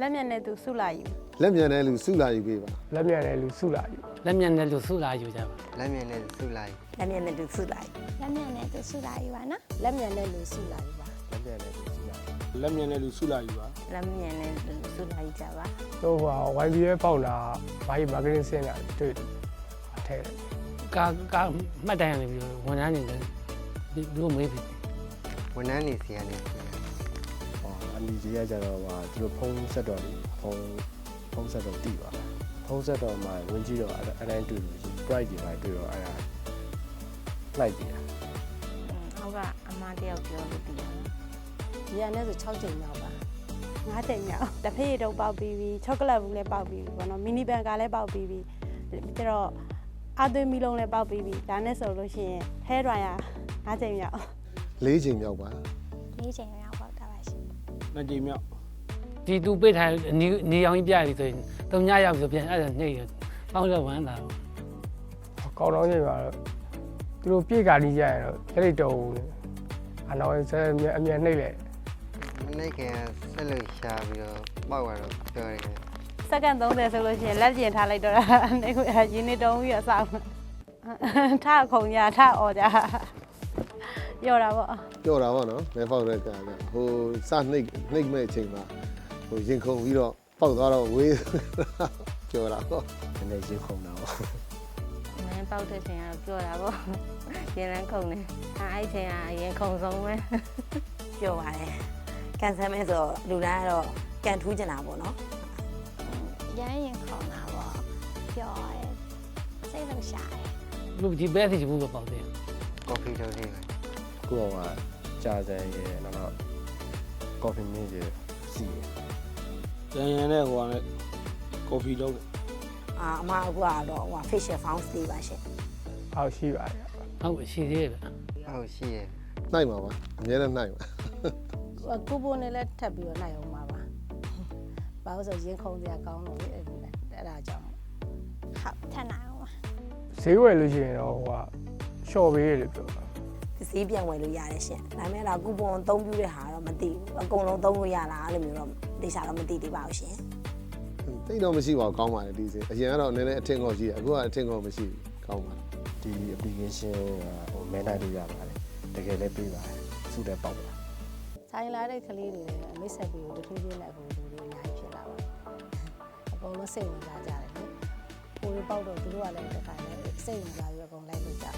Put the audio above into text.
လက်မြန်နဲ့သူစုလာယူလက်မြန်တဲ့လူစုလာယူပေးပါလက်မြန်တဲ့လူစုလာယူလက်မြန်တဲ့လူစုလာယူကြပါလက်မြင်နဲ့စုလိုက်လက်မြန်နဲ့သူစုလိုက်လက်မြန်နဲ့သူစုလာယူပါနော်လက်မြန်နဲ့လူစုလိုက်ပါလက်မြန်တဲ့လူစုလာယူလက်မြန်တဲ့လူစုလာယူပါလက်မြန်နဲ့လူစုလိုက်ကြပါတော့ဟာ YBA ပေါက်လာဘာကြီး marketing ဆင်းတာတွေ့တယ်အထဲတယ်ကာကာမှတ်တိုင်ရနေပြီးဝန်ထမ်းတွေလည်းဒီလိုမေးပြီဝန်ထမ်းနေစီကနေဟော အလီကြီးကကြတော့ဟာသူတို့ဖုံးဆက်တော်လေးဖုံးဖုံးဆက်တော်တိပါဖုံးဆက်တော်မှာဝင်ကြည့်တော့အဲ့တိုင်းတွေ့လို့ရှိရင် bright တွေပါတွေ့တော့အဲ့ဒါလိုက်ပြီဟောက်ကအမတယောက်ပြောလို့တည်ရနော်ဒီကနေ့ဆို6ချိန်မြောက်ပါ9ချိန်မြောက်တစ်ဖေးတော့ပေါက်ပြီးပြီချောကလက်ဘူးလည်းပေါက်ပြီးပြီပေါ့နော်မီနီဘန်ကလည်းပေါက်ပြီးပြီပြီးတော့အသွေးမီလုံးလည်းပေါက်ပြီးပြီဒါနဲ့ဆိုလို့ရှိရင် hair dryer 9ချိန်မြောက်၄ချိန်မြောက်ပါ၄ချိန်မြောက်ပေါက်တာပါရှင် နှစ်ကြိမ်မြောက်ဒီသူပိတ်ထားနေနေအောင်ကြီးပြပြီဆိုရင်တုံညရောက်ဆိုပြန်အဲ့ဒါနှိမ့်ရပေါင်းတော့ဝမ်းတာတော့ကောင်းတော့ချိန်မှာတော့သူတို့ပြေကာနီးကြရင်တော့လက်ရိတ်တော်ဘူးလေအနောက်ဆဲအမြအမြနှိမ့်လေမနေ့ကဆက်လို့ရှာပြီးတော့ပောက်သွားတော့ပြောရတယ်စက္ကန့်30ဆိုလို့ရှိရင်လက်ပြင်ထားလိုက်တော့တာနေကရင်းနေတုံးပြီးတော့စောင်းထခုံကြထအော်ကြ ပြောတာပေါ့ပြောတာပေါ့နော်မဲပေါက်တဲ့ကကဟိုစနှိတ်နှိတ်မဲ့အချိန်မှာဟိုရင်ခုန်ပြီးတော့ပေါက်သွားတော့ဝေးပြောတာပေါ့နည်းနည်းရင်ခုန်တာပေါ့မင်းပေါက်တဲ့ချိန်ကတော့ပြောတာပေါ့ရင်လန်းခုန်နေအဲအဲ့ချိန်ကအရင်ခုန်ဆုံးပဲပြောပါတယ်ကန်ဆယ်မဲဆိုလူတိုင်းကတော့ကန်ထူးကျင်တာပေါ့နော်ရမ်းရင်ခေါင်းတာပေါ့ပြောရဲစိတ်လုံးရှာတယ်လူဒီဘက်စီဘူးပဲပေါက်တယ်ကော်ဖီထုတ်သေးတယ် ခုအောင်ကကြာစံရေနောက်တော့ coffee mint ရေစီရရန်ရန်နဲ့ဟိုကလည်းကော်ဖီလုပ်တယ်အာအမအခုကတော့ဟို facial founds လေးပါရှင်အောက်ရှိပါတယ်ဟုတ်ရှိသေးတယ်ဟုတ်ရှိရဲ့နှိုက်ပါပါအများနဲ့နှိုက်ပါကိုပိုနဲ့လည်းထပ်ပြီးတော့နိုင်အောင်ပါပါဘာလို့ဆိုရင်ခုံစရာကောင်းလို့လေအဲ့ဒါကြောင့်ဟုတ်ထပ်နိုင်အောင်ပါဈေးဝယ်လို့ရှိရင်တော့ဟိုကရှော့ပေးရတယ်ပြောတာ ဈေးပြန်ဝယ်လို့ရတယ်ရှင်ဒါပေမဲ့ဒါကူပွန်အသုံးပြုတဲ့ဟာတော့မသိဘူးအကုန်လုံးသုံးလို့ရလားအဲ့လိုမျိုးတော့ဒေချာတော့မသိသေးပါဘူးရှင်တိတ်တော့မရှိပါဘူးကောင်းပါတယ်ဒီစင်အရင်ကတော့နည်းနည်းအထင်ကောရှိတယ်အခုကအထင်ကောမရှိဘူးကောင်းပါတယ်ဒီ application ကဟိုမဲနိုင်လို့ရပါတယ်တကယ်လည်းပြေးပါတယ်စုတယ်ပေါက်ပါဆိုင်လာတဲ့ကလေးတွေလည်းမိတ်ဆက်ပြီးတထူးချင်းနဲ့အခုလူတွေအများကြီးဖြစ်လာပါအကုန်လုံးစိတ်ဝင်စားကြတယ်လေကိုယ်ပေါက်တော့သူတို့ကလည်းတခါလဲစိတ်ဝင်စားပြီးအကုန်လိုက်လို့ကြတယ်